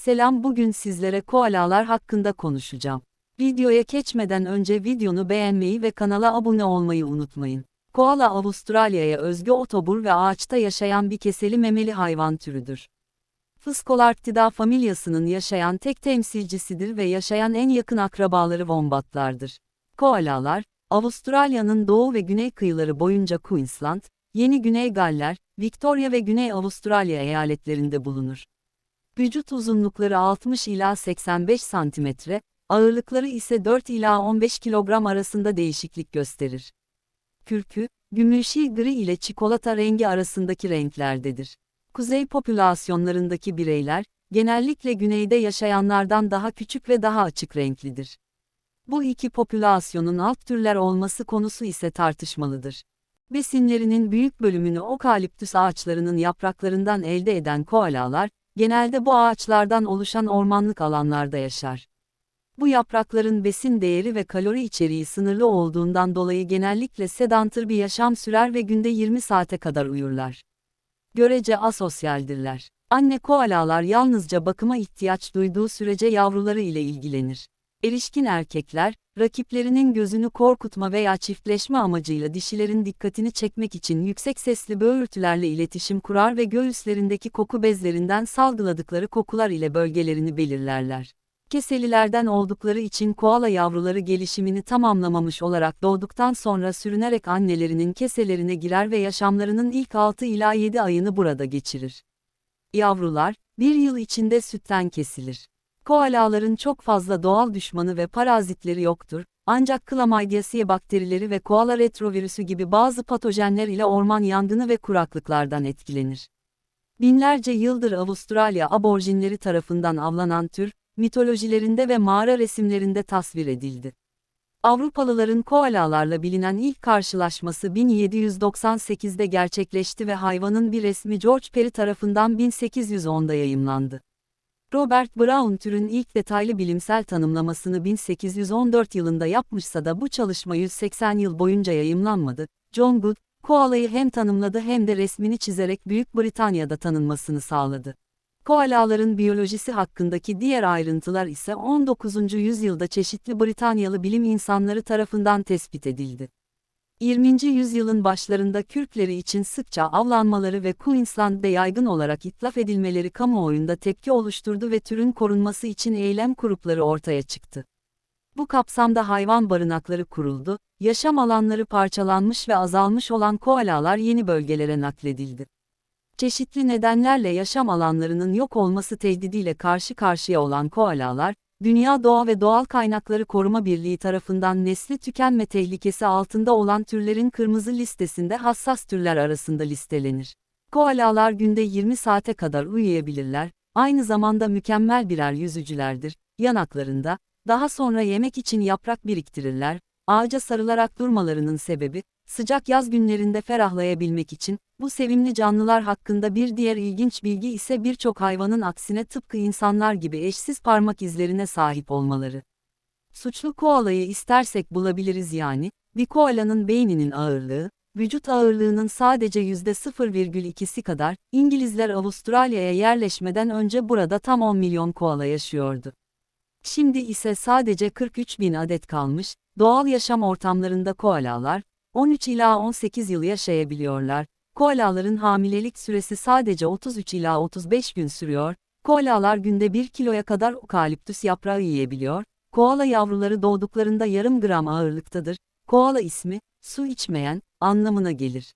Selam bugün sizlere koalalar hakkında konuşacağım. Videoya geçmeden önce videonu beğenmeyi ve kanala abone olmayı unutmayın. Koala Avustralya'ya özgü otobur ve ağaçta yaşayan bir keseli memeli hayvan türüdür. Fıscolarctida familyasının yaşayan tek temsilcisidir ve yaşayan en yakın akrabaları wombatlardır. Koalalar, Avustralya'nın doğu ve güney kıyıları boyunca Queensland, Yeni Güney Galler, Victoria ve Güney Avustralya eyaletlerinde bulunur. Vücut uzunlukları 60 ila 85 santimetre, ağırlıkları ise 4 ila 15 kilogram arasında değişiklik gösterir. Kürkü, gümüşi gri ile çikolata rengi arasındaki renklerdedir. Kuzey popülasyonlarındaki bireyler, genellikle güneyde yaşayanlardan daha küçük ve daha açık renklidir. Bu iki popülasyonun alt türler olması konusu ise tartışmalıdır. Besinlerinin büyük bölümünü okaliptüs ağaçlarının yapraklarından elde eden koalalar, genelde bu ağaçlardan oluşan ormanlık alanlarda yaşar. Bu yaprakların besin değeri ve kalori içeriği sınırlı olduğundan dolayı genellikle sedantır bir yaşam sürer ve günde 20 saate kadar uyurlar. Görece asosyaldirler. Anne koalalar yalnızca bakıma ihtiyaç duyduğu sürece yavruları ile ilgilenir. Erişkin erkekler, rakiplerinin gözünü korkutma veya çiftleşme amacıyla dişilerin dikkatini çekmek için yüksek sesli böğürtülerle iletişim kurar ve göğüslerindeki koku bezlerinden salgıladıkları kokular ile bölgelerini belirlerler. Keselilerden oldukları için koala yavruları gelişimini tamamlamamış olarak doğduktan sonra sürünerek annelerinin keselerine girer ve yaşamlarının ilk 6 ila 7 ayını burada geçirir. Yavrular, bir yıl içinde sütten kesilir. Koalaların çok fazla doğal düşmanı ve parazitleri yoktur, ancak Chlamydiaceae bakterileri ve koala retrovirüsü gibi bazı patojenler ile orman yangını ve kuraklıklardan etkilenir. Binlerce yıldır Avustralya aborjinleri tarafından avlanan tür, mitolojilerinde ve mağara resimlerinde tasvir edildi. Avrupalıların koalalarla bilinen ilk karşılaşması 1798'de gerçekleşti ve hayvanın bir resmi George Perry tarafından 1810'da yayımlandı. Robert Brown türün ilk detaylı bilimsel tanımlamasını 1814 yılında yapmışsa da bu çalışma 180 yıl boyunca yayımlanmadı. John Good, koalayı hem tanımladı hem de resmini çizerek Büyük Britanya'da tanınmasını sağladı. Koalaların biyolojisi hakkındaki diğer ayrıntılar ise 19. yüzyılda çeşitli Britanyalı bilim insanları tarafından tespit edildi. 20. yüzyılın başlarında kürkleri için sıkça avlanmaları ve Queensland'de yaygın olarak itlaf edilmeleri kamuoyunda tepki oluşturdu ve türün korunması için eylem grupları ortaya çıktı. Bu kapsamda hayvan barınakları kuruldu, yaşam alanları parçalanmış ve azalmış olan koalalar yeni bölgelere nakledildi. Çeşitli nedenlerle yaşam alanlarının yok olması tehdidiyle karşı karşıya olan koalalar, Dünya Doğa ve Doğal Kaynakları Koruma Birliği tarafından nesli tükenme tehlikesi altında olan türlerin kırmızı listesinde hassas türler arasında listelenir. Koalalar günde 20 saate kadar uyuyabilirler, aynı zamanda mükemmel birer yüzücülerdir, yanaklarında, daha sonra yemek için yaprak biriktirirler, ağaca sarılarak durmalarının sebebi, sıcak yaz günlerinde ferahlayabilmek için, bu sevimli canlılar hakkında bir diğer ilginç bilgi ise birçok hayvanın aksine tıpkı insanlar gibi eşsiz parmak izlerine sahip olmaları. Suçlu koalayı istersek bulabiliriz yani, bir koalanın beyninin ağırlığı, vücut ağırlığının sadece %0,2'si kadar, İngilizler Avustralya'ya yerleşmeden önce burada tam 10 milyon koala yaşıyordu. Şimdi ise sadece 43 bin adet kalmış, doğal yaşam ortamlarında koalalar, 13 ila 18 yıl yaşayabiliyorlar. Koalaların hamilelik süresi sadece 33 ila 35 gün sürüyor. Koalalar günde 1 kiloya kadar okaliptüs yaprağı yiyebiliyor. Koala yavruları doğduklarında yarım gram ağırlıktadır. Koala ismi, su içmeyen, anlamına gelir.